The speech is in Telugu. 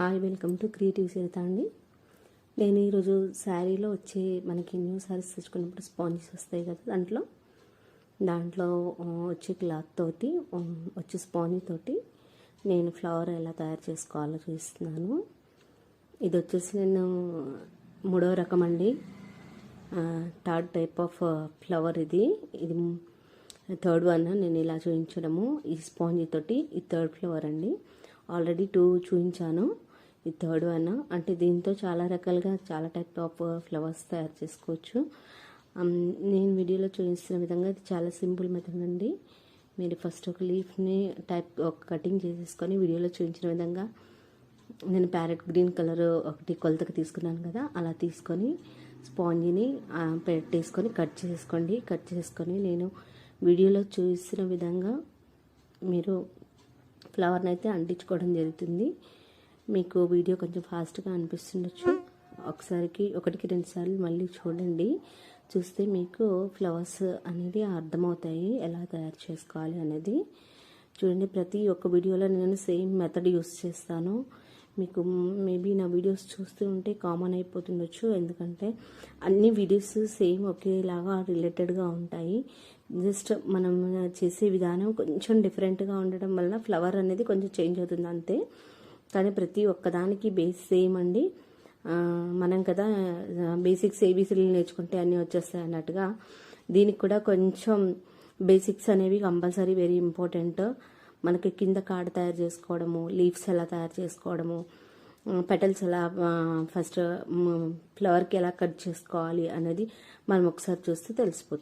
Hi welcome to creative Saritha అండి. నేను ఈరోజు శారీలో వచ్చే మనకి న్యూ శారీస్ తెచ్చుకున్నప్పుడు స్పాంజెస్ వస్తాయి కదా దాంట్లో. దాంట్లో వచ్చే క్లాత్ తోటి వచ్చే స్పాంజ్ తోటి నేను ఫ్లవర్ ఎలా తయారు చేసుకోవాలో చూస్తున్నాను ఇది వచ్చేసి నేను మూడో రకం అండి. థర్డ్ టైప్ ఆఫ్ ఫ్లవర్ ఇది. ఇది థర్డ్ వన్ నేను ఇలా చూపించడము. ఈ స్పాంజ్ తోటి ఈ థర్డ్ ఫ్లవర్ అండి. ఆల్రెడీ టూ చూపించాను. ఈ థర్డ్ వన్. అంటే దీంతో చాలా రకాలుగా చాలా టైప్ ఆఫ్ ఫ్లవర్స్ తయారు చేసుకోవచ్చు. నేను వీడియోలో చూపిస్తున్న విధంగా ఇది చాలా సింపుల్ మెథడ్ అండి. మీరు ఫస్ట్ ఒక లీఫ్ని టైప్ ఒక కటింగ్ చేసేసుకొని వీడియోలో చూపించిన విధంగా నేను ప్యారెట్ గ్రీన్ కలర్ ఒకటి కొలతకు తీసుకున్నాను కదా అలా తీసుకొని స్పాంజిని పెట్టేసుకొని కట్ చేసుకోండి. కట్ చేసుకొని నేను వీడియోలో చూపిస్తున్న విధంగా మీరు ఫ్లవర్ని అయితే అంటించుకోవడం జరుగుతుంది. మీకు వీడియో కొంచెం ఫాస్ట్గా అనిపిస్తుండొచ్చు. ఒకసారికి ఒకటికి రెండుసార్లు మళ్ళీ చూడండి. చూస్తే మీకు ఫ్లవర్స్ అనేది అర్థమవుతాయి. ఎలా తయారు చేసుకోవాలి అనేది. చూడండి ప్రతి ఒక్క వీడియోలో నేను సేమ్ మెథడ్ యూస్ చేస్తాను. మీకు మేబీ నా వీడియోస్ చూస్తూ ఉంటే కామన్ అయిపోతుండొచ్చు. ఎందుకంటే అన్ని వీడియోస్ సేమ్ ఒకేలాగా రిలేటెడ్గా ఉంటాయి. జస్ట్ మనం చేసే విధానం కొంచెం డిఫరెంట్గా ఉండడం వల్ల ఫ్లవర్ అనేది కొంచెం చేంజ్ అవుతుంది అంతే. కానీ ప్రతి ఒక్కదానికి బేస్ సేమ్ అండి. మనం కదా బేసిక్స్ ఏబీసీలు నేర్చుకుంటే అన్నీ వచ్చేస్తాయి అన్నట్టుగా. దీనికి కూడా కొంచెం బేసిక్స్ అనేవి కంపల్సరీ వెరీ ఇంపార్టెంట్. మనకి కింద కాడ తయారు చేసుకోవడము లీవ్స్ ఎలా తయారు చేసుకోవడము పెటల్స్ ఎలా ఫస్ట్ ఫ్లవర్కి ఎలా కట్ చేసుకోవాలి అనేది మనం ఒకసారి చూస్తే తెలిసిపోతుంది.